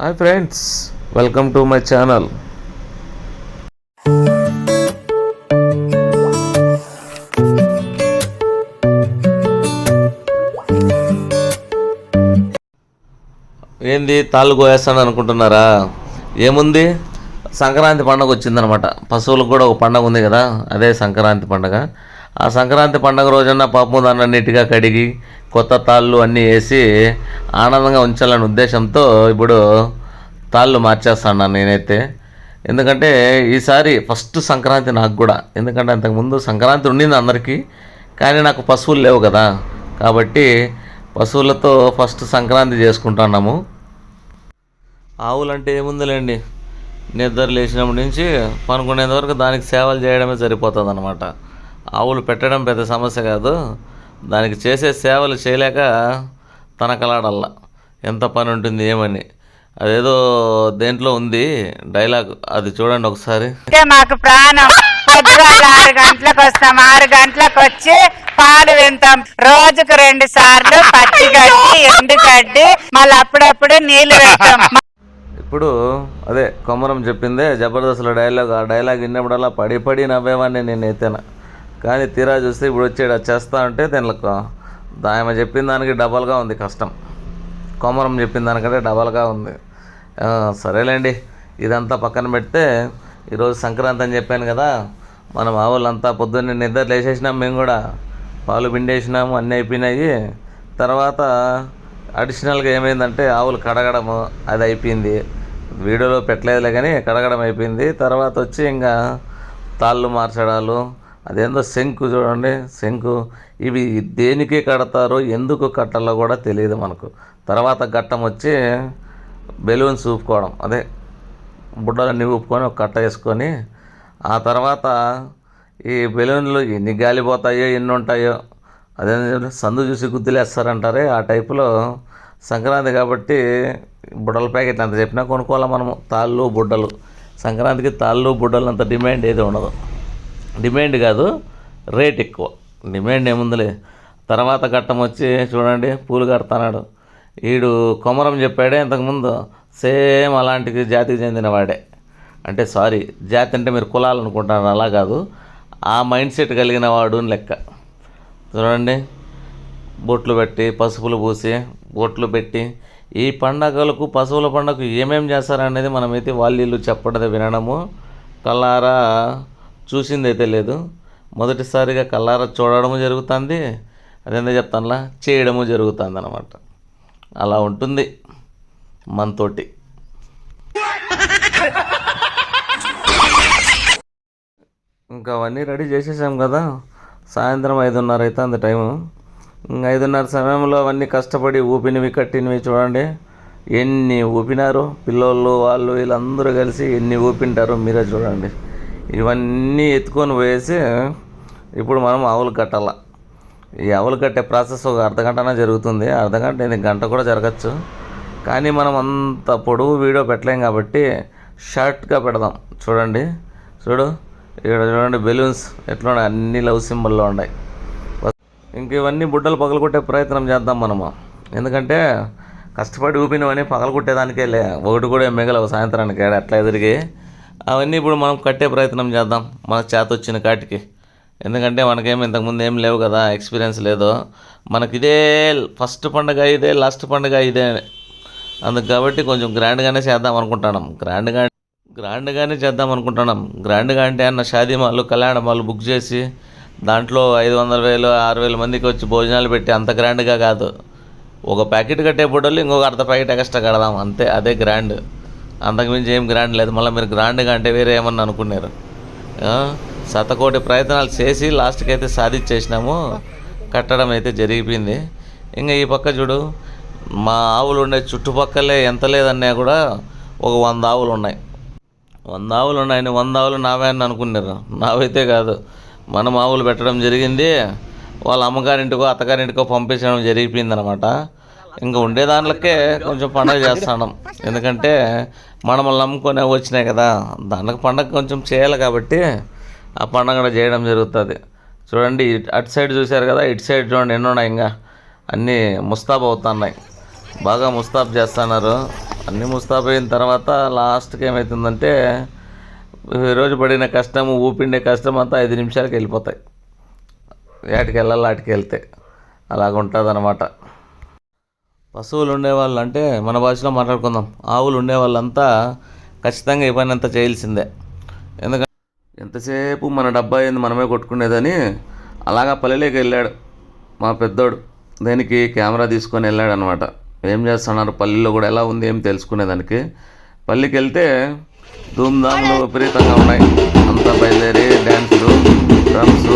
Hi friends welcome to my channel. ఏంది తాళ్ళు కోయేస్తాను అనుకుంటున్నారా? ఏముంది? సంక్రాంతి పండగ వచ్చిందనమాట. పశువులకు కూడా ఒక పండగ ఉంది కదా అదే సంక్రాంతి పండగ. ఆ సంక్రాంతి పండగ రోజున పాపం దాన్ని నీట్గా కడిగి కొత్త తాళ్ళు అన్నీ వేసి ఆనందంగా ఉంచాలనే ఉద్దేశంతో ఇప్పుడు తాళ్ళు మార్చేస్తాను నేనైతే. ఎందుకంటే ఈసారి ఫస్ట్ సంక్రాంతి నాకు కూడా. ఎందుకంటే అంతకుముందు సంక్రాంతి ఉండింది అందరికీ. కానీ నాకు పశువులు లేవు కదా. కాబట్టి పశువులతో ఫస్ట్ సంక్రాంతి చేసుకుంటున్నాము. ఆవులంటే ఏముందిలేండి? నిద్ర లేచినప్పటి నుంచి పనుకునేంత వరకు దానికి సేవలు చేయడమే సరిపోతుంది అనమాట ఆవులు పెట్టడం పెద్ద సమస్య కాదు. దానికి చేసే సేవలు చేయలేక తనకలాడల్లా. ఎంత పని ఉంటుంది ఏమని. అదేదో దేంట్లో ఉంది డైలాగ్. అది చూడండి ఒకసారి. అంటే మాకు ప్రాణం. పొద్దుగాల ఆరు గంటలకు వస్తాం. ఆరు గంటలకు వచ్చి పాలు వింటాం. రోజుకు రెండు సార్లు పచ్చి గడ్డి ఎండు గడ్డి మళ్ళీ అప్పుడప్పుడు నీళ్ళు పెడతాం. ఇప్పుడు అదే కొమరం చెప్పిందే జబర్దస్త్లో డైలాగ్. ఆ డైలాగ్ విన్నప్పుడల్లా పడి పడి నవ్వేవాడిని నేను ఎత్తేన. కానీ తీరా చూస్తే ఇప్పుడు వచ్చాడు అది చేస్తా అంటే దీనిలో ఆమె చెప్పిన దానికి డబల్గా ఉంది కష్టం. కొమరం చెప్పిన దానికంటే డబల్గా ఉంది. సరేలేండి. ఇదంతా పక్కన పెడితే ఈరోజు సంక్రాంతి అని చెప్పాను కదా మనం ఆవులంతా పొద్దున్నే నిద్ర లేచేసినాం మేము కూడా. పాలు పిండేసినాము అన్నీ అయిపోయినాయి. తర్వాత అడిషనల్గా ఏమైందంటే ఆవులు కడగడము అది అయిపోయింది. వీడియోలో పెట్టలేదులే కానీ కడగడం అయిపోయింది. తర్వాత వచ్చి ఇంకా తాళ్ళు మార్చడాలు అదేందో శంకు చూడండి శంకు. ఇవి దేనికి కడతారో ఎందుకు కట్టాలో కూడా తెలియదు మనకు. తర్వాత ఘట్టం వచ్చి బెలూన్స్ ఊపుకోవడం. అదే బుడ్డలన్నీ ఊపుకొని ఒక కట్ట వేసుకొని ఆ తర్వాత ఈ బెలూన్లు ఎన్ని గాలిపోతాయో ఎన్ని ఉంటాయో అదే సందు చూసి గుద్దులేస్తారంటారే ఆ టైపులో సంక్రాంతి కాబట్టి బుడ్డల ప్యాకెట్లు అంత చెప్పినా కొనుక్కోవాలి మనము. తాళ్ళు బుడ్డలు. సంక్రాంతికి తాళ్ళు బుడ్డలు అంత డిమాండ్ ఏది ఉండదు. డిమాండ్ కాదు రేట్ ఎక్కువ. డిమాండ్ ఏముందిలే. తర్వాత ఘట్టం వచ్చి చూడండి పూలు కడతాడు వీడు కొమరం చెప్పాడే ఇంతకుముందు సేమ్ అలాంటి జాతికి చెందిన వాడే. అంటే సారీ జాతి అంటే మీరు కులాలు అనుకుంటారు అలా కాదు. ఆ మైండ్ సెట్ కలిగిన వాడు అని లెక్క. చూడండి బొట్లు పెట్టి పసుపులు పూసి బొట్లు పెట్టి ఈ పండగలకు పశువుల పండగకు ఏమేం చేస్తారనేది మనమైతే వాళ్ళు చెప్పడం వినడము. కల్లారా చూసిందైతే లేదు. మొదటిసారిగా కల్లారా చూడడము జరుగుతుంది. అదేందో చెప్తానులా? చేయడము జరుగుతుంది అనమాట అలా ఉంటుంది మనతోటి. ఇంకా అవన్నీ రెడీ చేసేసాం కదా. సాయంత్రం ఐదున్నర అవుతుంది టైము. ఇంకా ఐదున్నర సమయంలో అవన్నీ కష్టపడి ఊపినవి కట్టినవి చూడండి. ఎన్ని ఊపినారు పిల్లోళ్ళు వాళ్ళు వీళ్ళందరూ కలిసి ఎన్ని ఊపింటారో మీరే చూడండి. ఇవన్నీ ఎత్తుకొని పోయేసి ఇప్పుడు మనం ఆవులు కట్టాల. ఈ ఆవులు కట్టే ప్రాసెస్ ఒక అర్ధగంటన జరుగుతుంది. అర్ధ గంట ఇది గంట కూడా జరగచ్చు. కానీ మనం అంత పొడవు వీడియో పెట్టలేం కాబట్టి షార్ట్గా పెడదాం. చూడండి. చూడు. ఇక్కడ చూడండి బెలూన్స్ ఎట్లున్నాయి. అన్ని లవ్ సింబల్లో ఉన్నాయి. ఇంక ఇవన్నీ బుడ్డలు పగలగొట్టే ప్రయత్నం చేద్దాం మనము. ఎందుకంటే కష్టపడి ఊపినవన్నీ పగలగొట్టేదానికే లే ఒకటి కూడా మిగలవు. సాయంత్రానికి అట్లా ఎదిరిగి అవన్నీ ఇప్పుడు మనం కట్టే ప్రయత్నం చేద్దాం. మనకు చేత వచ్చిన కాటికి. ఎందుకంటే మనకేం ఇంతకుముందు ఏం లేవు కదా ఎక్స్పీరియన్స్ లేదు. మనకి ఇదే ఫస్ట్ పండుగ ఇదే లాస్ట్ పండుగ ఇదే. అందుకు కాబట్టి కొంచెం గ్రాండ్గానే చేద్దాం అనుకుంటున్నాం. గ్రాండ్గా గ్రాండ్గానే చేద్దాం అనుకుంటున్నాం. గ్రాండ్గా అంటే అన్న షాదీ మాలు కళ్యాణ మాలు బుక్ చేసి దాంట్లో ఐదు వందల వేలు ఆరు వేల మందికి వచ్చి భోజనాలు పెట్టి అంత గ్రాండ్గా కాదు. ఒక ప్యాకెట్ కట్టే బుడ్డలు ఇంకొక అర్ధ ప్యాకెట్ ఎక్స్ట్రా కడదాం. అంతే అదే గ్రాండ్ అంతకుమించి ఏం గ్రాండ్ లేదు. మళ్ళీ మీరు గ్రాండ్గా అంటే వేరే ఏమన్నా అనుకున్నారు? శతకోటి ప్రయత్నాలు చేసి లాస్ట్కి అయితే సాధించేసినాము. కట్టడం అయితే జరిగిపోయింది. ఇంకా ఈ పక్క చూడు మా ఆవులు ఉండే చుట్టుపక్కలే ఎంత లేదన్నా కూడా ఒక వంద ఆవులు ఉన్నాయి. వంద ఆవులు ఉన్నాయని వంద ఆవులు నావే అని అనుకున్నారు. నావైతే కాదు. మనం ఆవులు పెట్టడం జరిగింది. వాళ్ళ అమ్మగారింటికో అత్తగారింటికో పంపించడం జరిగిపోయింది అనమాట ఇంకా ఉండే దాంట్లోకే కొంచెం పండగ చేస్తాను. ఎందుకంటే మనం నమ్ముకునే నమ్ముకొని వచ్చినాయి కదా. దానికి పండగ కొంచెం చేయాలి కాబట్టి ఆ పండగ కూడా చేయడం జరుగుతుంది. చూడండి అటు సైడ్ చూశారు కదా ఇటు సైడ్ చూడండి ఎన్ని ఉన్నాయి ఇంకా. అన్నీ ముస్తాబ్ అవుతున్నాయి. బాగా ముస్తాబ్ చేస్తున్నారు. అన్నీ అయిన తర్వాత లాస్ట్కి ఏమవుతుందంటే రోజు పడిన కష్టం ఊపిండే కష్టం అంతా ఐదు నిమిషాలకి వెళ్ళిపోతాయి. వేటికి వెళ్ళాలి వాటికి వెళ్తే అలాగ ఉంటుంది పశువులు ఉండేవాళ్ళు అంటే మన భాషలో మాట్లాడుకుందాం. ఆవులు ఉండేవాళ్ళంతా ఖచ్చితంగా ఈ పని అంతా చేయాల్సిందే. ఎందుకంటే ఎంతసేపు మన డబ్బా ఏంది మనమే కొట్టుకునేదని అలాగా పల్లెలోకి వెళ్ళాడు మా పెద్దోడు. దేనికి? కెమెరా తీసుకొని వెళ్ళాడు అనమాట ఏం చేస్తున్నారు? పల్లెల్లో కూడా ఎలా ఉంది ఏం తెలుసుకునేదానికి పల్లికి వెళ్తే ధూమ్ధాములు విపరీతంగా ఉన్నాయి. అంతా బయలుదేరి డ్యాన్సులు డ్రమ్స్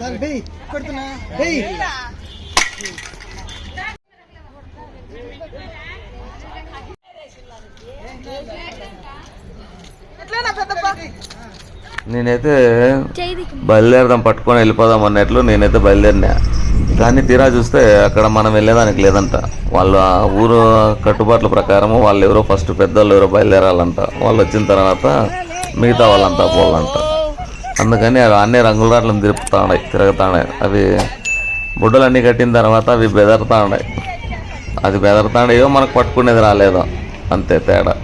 సరే బెయ్ కొడుతున్నా. బెయ్ ఎట్లా పెద్దప్ప నేనైతే బయలుదేరదాం పట్టుకొని వెళ్ళిపోదాం అన్నట్లు నేనైతే బయలుదేరినా. కానీ తీరా చూస్తే అక్కడ మనం వెళ్ళేదానికి లేదంట. వాళ్ళు ఆ ఊరు కట్టుబాట్ల ప్రకారం వాళ్ళు ఎవరో ఫస్ట్ పెద్దోళ్ళు ఎవరో బయలుదేరాలంట. వాళ్ళు వచ్చిన తర్వాత మిగతా వాళ్ళంతా పోవాలంట అందుకని అవి అన్ని రంగుల రాట్లను తిరుపుతా ఉన్నాయి తిరుగుతా ఉన్నాయి అవి బుడ్డలన్నీ కట్టిన తర్వాత అవి బెదరుతా ఉన్నాయి అది బెదరుతాడేయో మనకు పట్టుకునేది రాలేదో. అంతే తేడా.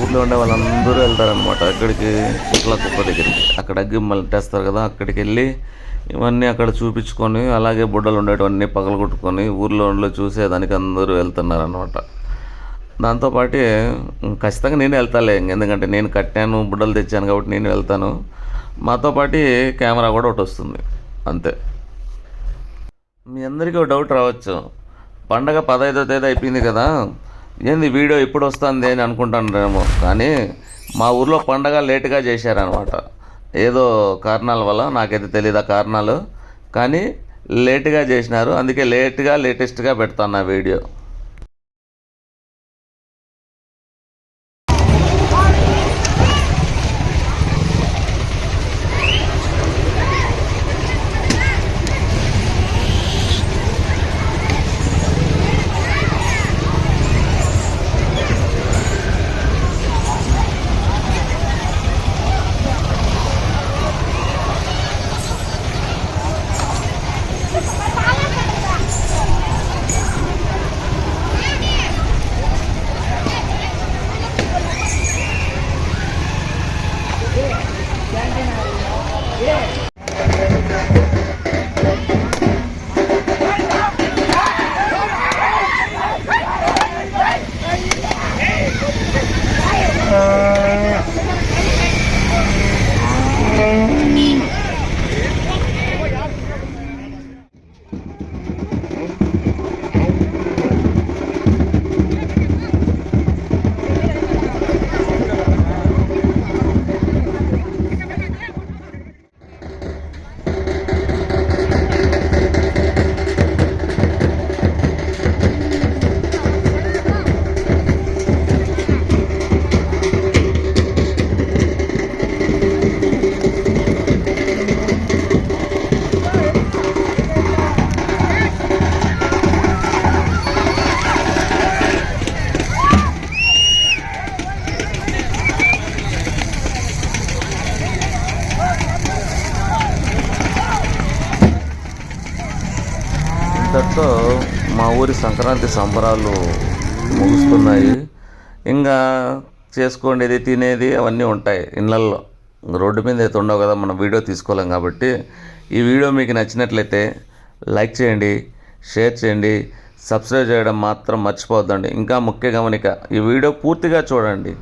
ఊర్లో ఉండే వాళ్ళందరూ వెళ్తారనమాట అక్కడికి కుట్ల కుప్ప దగ్గరికి. అక్కడ అగ్గి తెస్తారు కదా అక్కడికి వెళ్ళి ఇవన్నీ అక్కడ చూపించుకొని అలాగే బుడ్డలు ఉండేటివన్నీ పగలగొట్టుకొని ఊర్లో ఉండే చూసేదానికి అందరూ వెళ్తున్నారనమాట దాంతోపాటు ఖచ్చితంగా నేను వెళ్తాలే. ఎందుకంటే నేను కట్టాను బుడ్డలు తెచ్చాను కాబట్టి నేను వెళ్తాను. మాతో పాటు కెమెరా కూడా ఒకటి వస్తుంది. అంతే. మీ అందరికీ ఒక డౌట్ రావచ్చు. పండగ పదహైదో తేదీ అయిపోయింది కదా. ఏంది వీడియో ఇప్పుడు వస్తుంది అని అనుకుంటానేమో కానీ మా ఊర్లో పండగ లేటుగా చేశారనమాట. ఏదో కారణాల వల్ల నాకైతే తెలియదు ఆ కారణాలు. కానీ లేటుగా చేసినారు. అందుకే లేట్గా లేటెస్ట్గా పెడతాను నా వీడియో. ఊరి సంక్రాంతి సంబరాలు ముగుస్తున్నాయి. ఇంకా చేసుకునేది తినేది అవన్నీ ఉంటాయి ఇళ్ళల్లో. రోడ్డు మీద అయితే ఉండవు కదా మనం వీడియో తీసుకోలేం కాబట్టి. ఈ వీడియో మీకు నచ్చినట్లయితే లైక్ చేయండి షేర్ చేయండి సబ్స్క్రైబ్ చేయడం మాత్రం మర్చిపోవద్దండి. ఇంకా ముఖ్య గమనిక ఈ వీడియో పూర్తిగా చూడండి.